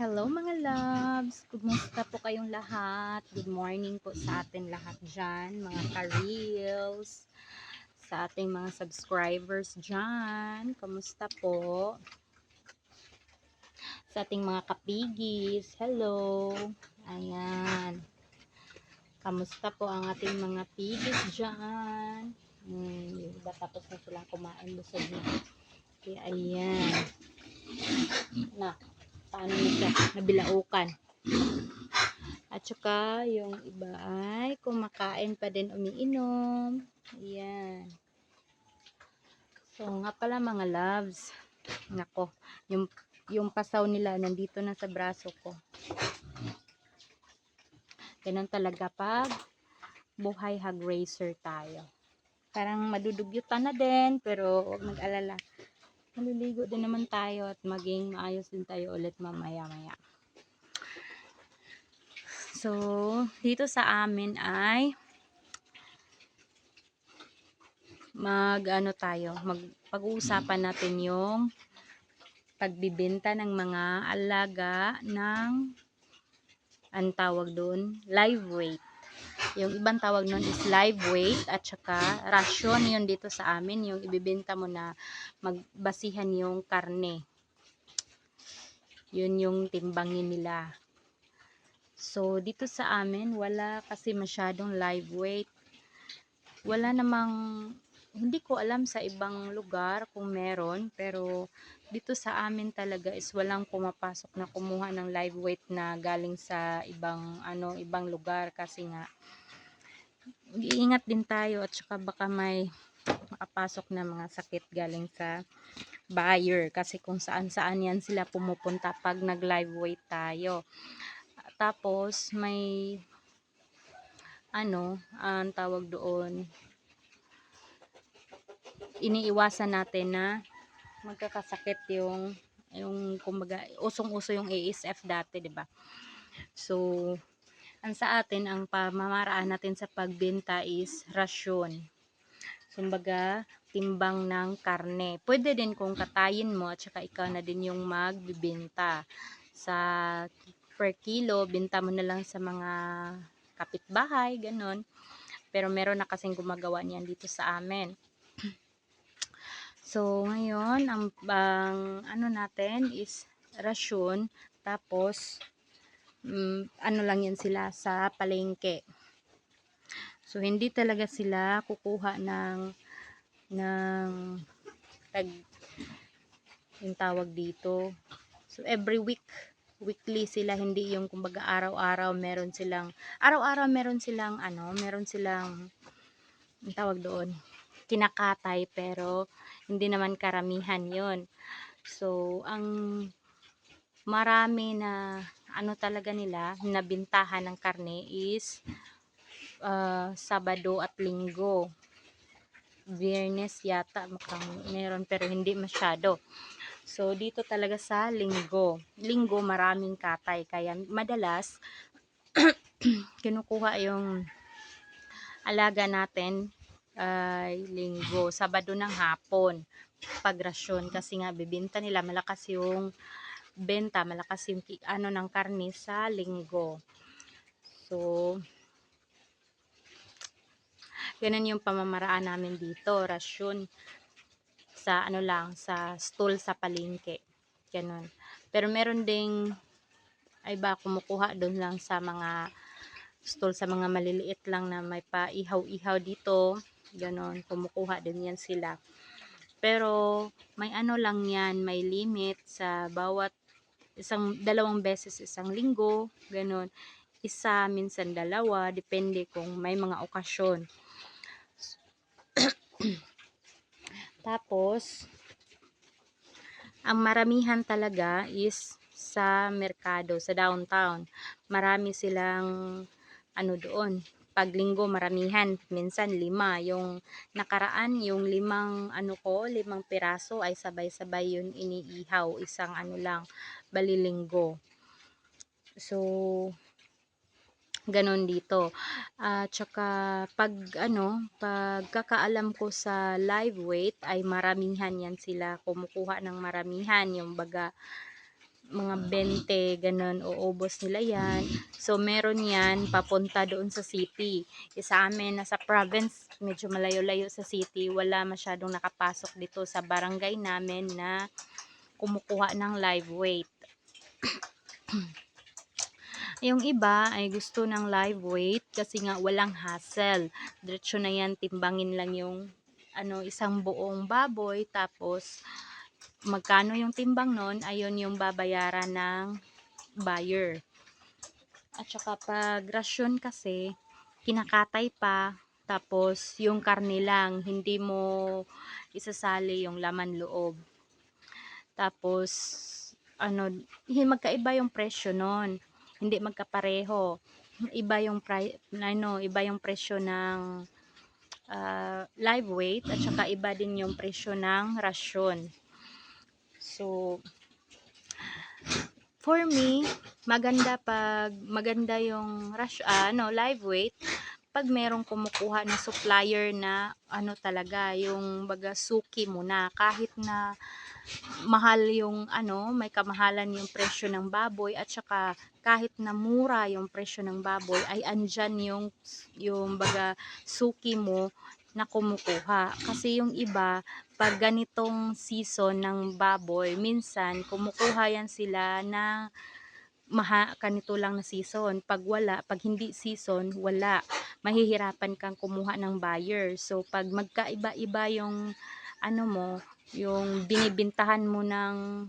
Hello mga loves! Kumusta po kayong lahat? Good morning po sa atin lahat dyan, mga ka-reels, sa ating mga subscribers dyan. Kumusta po? Sa ating mga kapigis, hello! Ayan. Kamusta po ang ating mga pigis dyan? Hmm, yung iba tapos na silang kumain, busog na. Kaya ayan. Na, paano siya, nabilaukan. At saka, yung iba ay kumakain pa din umiinom. Ayan. So, nga pala mga loves. Nako, yung, yung pasaw nila nandito na sa braso ko. Ganun talaga pag buhay hag racer tayo. Parang madudugyutan na din, pero mag-alala maliligo din naman tayo at maging maayos din tayo ulit mamaya-maya. So, dito sa amin ay mag ano tayo, mag pag-uusapan natin yung pagbibenta ng mga alaga ng ang tawag doon, live weight. Yung ibang tawag nun is live weight at saka ration yun dito sa amin, yung ibibenta mo na magbasihan yung karne. Yun yung timbangin nila. So, dito sa amin, wala kasi masyadong live weight. Wala namang, hindi ko alam sa ibang lugar kung meron, pero dito sa amin talaga is walang pumapasok na kumuha ng live weight na galing sa ibang, ano, ibang lugar kasi nga, iingat din tayo at saka baka may makapasok na mga sakit galing sa buyer. Kasi kung saan saan yan sila pumupunta pag nag live weight tayo. Tapos may ano ang tawag doon iniiwasan natin na magkakasakit yung yung kumbaga usong-uso yung ASF dati 'di ba? So ang sa atin ang pamamaraan natin sa pagbenta is rasyon kumbaga timbang ng karne. Pwede din kung katayin mo at saka ikaw na din yung magbibenta. Sa per kilo, binta mo na lang sa mga kapitbahay, ganun. Pero meron na kasing gumagawa niyan dito sa amin. So, ngayon, ang bang, ano natin is rasyon, tapos, um, ano lang yan sila sa palengke. So, hindi talaga sila kukuha ng ng tag yung tawag dito. So, every week, weekly sila, hindi yung kumbaga araw-araw meron silang, araw-araw meron silang, ano, meron silang, yung tawag doon, kinakatay, pero hindi naman karamihan yon So, ang marami na, ano talaga nila, nabintahan ng karne is, uh, Sabado at Linggo. Biyernes yata mukhang meron pero hindi masyado. So dito talaga sa Linggo. Linggo maraming katay kaya madalas kinukuha yung alaga natin ay uh, Linggo, Sabado ng hapon pagrasyon kasi nga bibenta nila malakas yung benta, malakas yung ano ng karne sa Linggo. So Ganun yung pamamaraan namin dito, rasyon sa ano lang, sa stool sa palengke. Ganun. Pero meron ding ay ba kumukuha doon lang sa mga stool sa mga maliliit lang na may pa ihaw-ihaw dito. Ganon, kumukuha din yan sila. Pero may ano lang yan, may limit sa bawat isang dalawang beses isang linggo, ganon. Isa, minsan dalawa, depende kung may mga okasyon. Tapos, ang maramihan talaga is sa merkado, sa downtown. Marami silang ano doon. Pag linggo maramihan, minsan lima. Yung nakaraan, yung limang ano ko, limang piraso ay sabay-sabay yun iniihaw. Isang ano lang, balilinggo. So, ganon dito. At uh, saka pag ano, pagkakaalam ko sa live weight ay maramihan yan sila kumukuha ng maramihan yung baga mga 20, ganun, uubos nila yan. So, meron yan papunta doon sa city. E, sa amin, nasa province, medyo malayo-layo sa city, wala masyadong nakapasok dito sa barangay namin na kumukuha ng live weight. Yung iba ay gusto ng live weight kasi nga walang hassle. Diretso na yan, timbangin lang yung ano, isang buong baboy tapos magkano yung timbang nun, ayun yung babayaran ng buyer. At saka pag rasyon kasi, kinakatay pa, tapos yung karne lang, hindi mo isasali yung laman loob. Tapos, ano, magkaiba yung presyo nun. Hindi magkapareho. Iba yung ano, iba yung presyo ng ah, live weight at saka iba din yung presyo ng rasyon. So, for me, maganda pag maganda yung rush, ah, ano, live weight pag merong kumukuha na supplier na ano talaga, yung baga suki mo na. Kahit na mahal yung ano, may kamahalan yung presyo ng baboy at saka kahit na mura yung presyo ng baboy ay andyan yung yung baga suki mo na kumukuha. Kasi yung iba, pag ganitong season ng baboy, minsan kumukuha yan sila na maha kanito lang na season. Pag wala, pag hindi season, wala. Mahihirapan kang kumuha ng buyer. So pag magkaiba-iba yung ano mo, yung binibintahan mo ng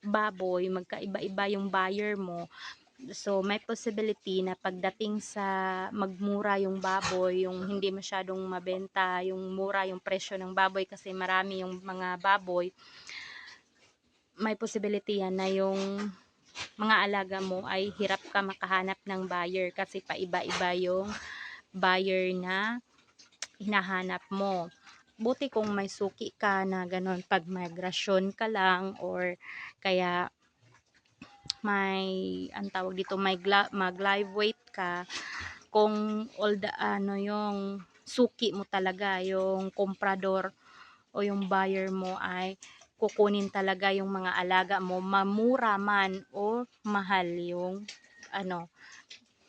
baboy, magkaiba-iba yung buyer mo. So, may possibility na pagdating sa magmura yung baboy, yung hindi masyadong mabenta, yung mura yung presyo ng baboy kasi marami yung mga baboy, may possibility yan na yung mga alaga mo ay hirap ka makahanap ng buyer kasi paiba-iba yung buyer na hinahanap mo. Buti kung may suki ka na ganun pag migrasyon ka lang or kaya may ang tawag dito may mag live weight ka kung all the ano yung suki mo talaga yung comprador o yung buyer mo ay kukunin talaga yung mga alaga mo mamura man o mahal yung ano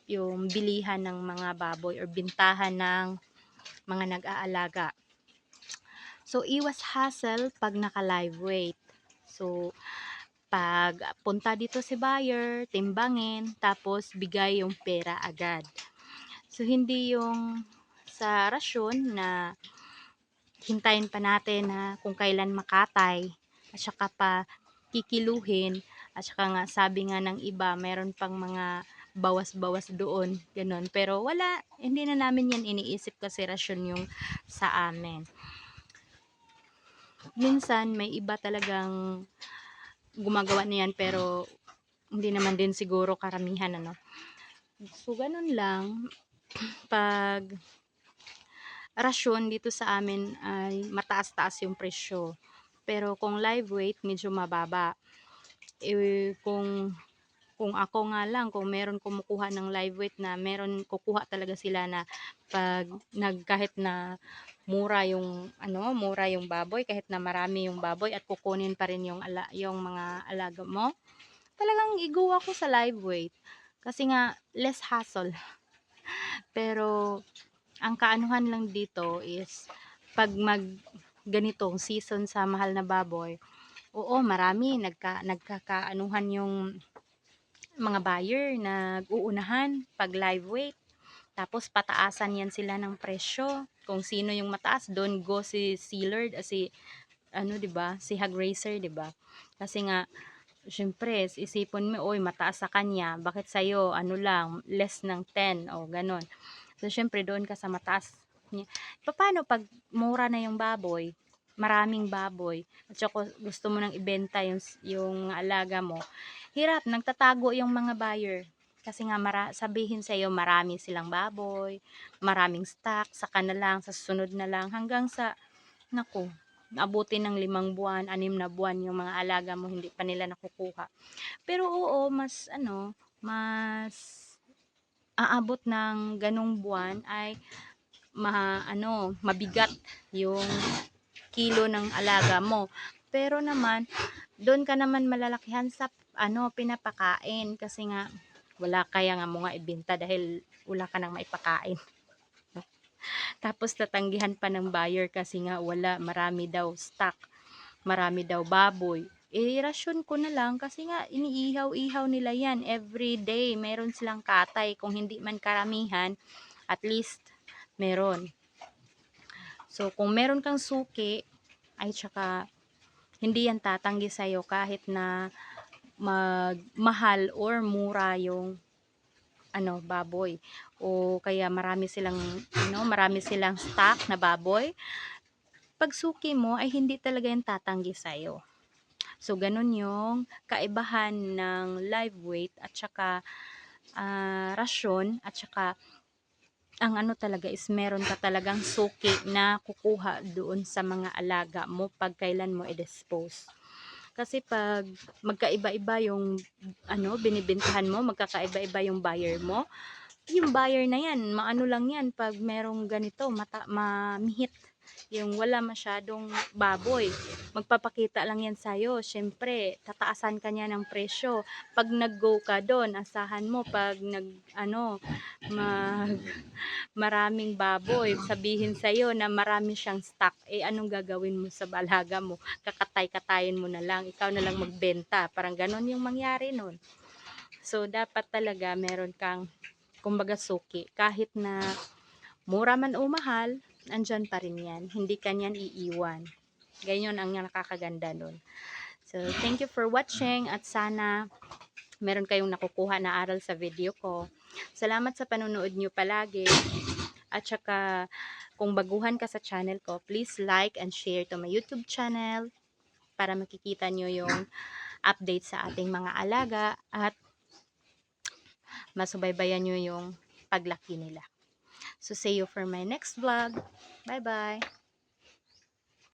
yung bilihan ng mga baboy or bintahan ng mga nag-aalaga. So, iwas hassle pag naka-live weight. So, pag punta dito si buyer, timbangin, tapos bigay yung pera agad. So, hindi yung sa rasyon na hintayin pa natin na kung kailan makatay at saka pa kikiluhin at saka nga sabi nga ng iba meron pang mga bawas-bawas doon ganun pero wala hindi na namin yan iniisip kasi rasyon yung sa amin minsan may iba talagang gumagawa na yan pero hindi naman din siguro karamihan ano so ganun lang pag rasyon dito sa amin ay mataas-taas yung presyo. Pero kung live weight, medyo mababa. Eh, kung kung ako nga lang, kung meron kumukuha ng live weight na meron kukuha talaga sila na pag nag kahit na mura yung ano, mura yung baboy, kahit na marami yung baboy at kukunin pa rin yung ala, yung mga alaga mo. Talagang igo ako sa live weight kasi nga less hassle. Pero ang kaanuhan lang dito is pag mag ganitong season sa mahal na baboy, oo, marami nagka, nagkakaanuhan yung mga buyer nag-uunahan pag live weight. Tapos pataasan yan sila ng presyo. Kung sino yung mataas, doon go si Sealard, ah, si ano 'di ba? Si Hog Racer, 'di ba? Kasi nga syempre, isipon mo, oy, mataas sa kanya, bakit sa'yo, ano lang, less ng 10, o ganon. So, syempre, doon ka sa mataas. Paano pag mura na yung baboy, maraming baboy, at saka gusto mo nang ibenta yung, yung alaga mo, hirap, nagtatago yung mga buyer. Kasi nga, mara, sabihin sa iyo marami silang baboy, maraming stock, saka na lang, sa susunod na lang, hanggang sa, naku, abutin ng limang buwan, anim na buwan yung mga alaga mo, hindi pa nila nakukuha. Pero oo, mas, ano, mas aabot ng ganong buwan ay ma, ano, mabigat yung kilo ng alaga mo. Pero naman, doon ka naman malalakihan sa ano, pinapakain kasi nga wala kaya nga mo nga ibenta dahil wala ka nang maipakain. Tapos tatanggihan pa ng buyer kasi nga wala, marami daw stock, marami daw baboy. Eh, rasyon ko na lang kasi nga iniihaw-ihaw nila yan every day. Meron silang katay. Kung hindi man karamihan, at least meron. So, kung meron kang suki, ay tsaka hindi yan tatanggi sa'yo kahit na magmahal or mura yung ano baboy. O kaya marami silang ano marami silang stock na baboy. Pag suki mo ay hindi talaga yan tatanggi sa so ganun yung kaibahan ng live weight at saka ah, rasyon at saka ang ano talaga is meron ka talagang suki na kukuha doon sa mga alaga mo pag kailan mo i-dispose. Kasi pag magkaiba-iba yung ano binibentahan mo, magkakaiba-iba yung buyer mo, yung buyer na yan, maano lang yan pag merong ganito, mata, mamihit, yung wala masyadong baboy. Magpapakita lang yan sa'yo. Siyempre, tataasan ka niya ng presyo. Pag nag-go ka doon, asahan mo pag nag, ano, mag, maraming baboy, sabihin sa'yo na marami siyang stock, eh anong gagawin mo sa balaga mo? Kakatay-katayin mo na lang, ikaw na lang magbenta. Parang ganon yung mangyari nun. So, dapat talaga meron kang, kumbaga suki, kahit na mura man o mahal, andyan pa rin yan. Hindi ka niyan iiwan. Ganyan ang nakakaganda nun. So, thank you for watching at sana meron kayong nakukuha na aral sa video ko. Salamat sa panonood nyo palagi. At saka, kung baguhan ka sa channel ko, please like and share to my YouTube channel para makikita nyo yung update sa ating mga alaga at masubaybayan nyo yung paglaki nila. So, see you for my next vlog. Bye-bye!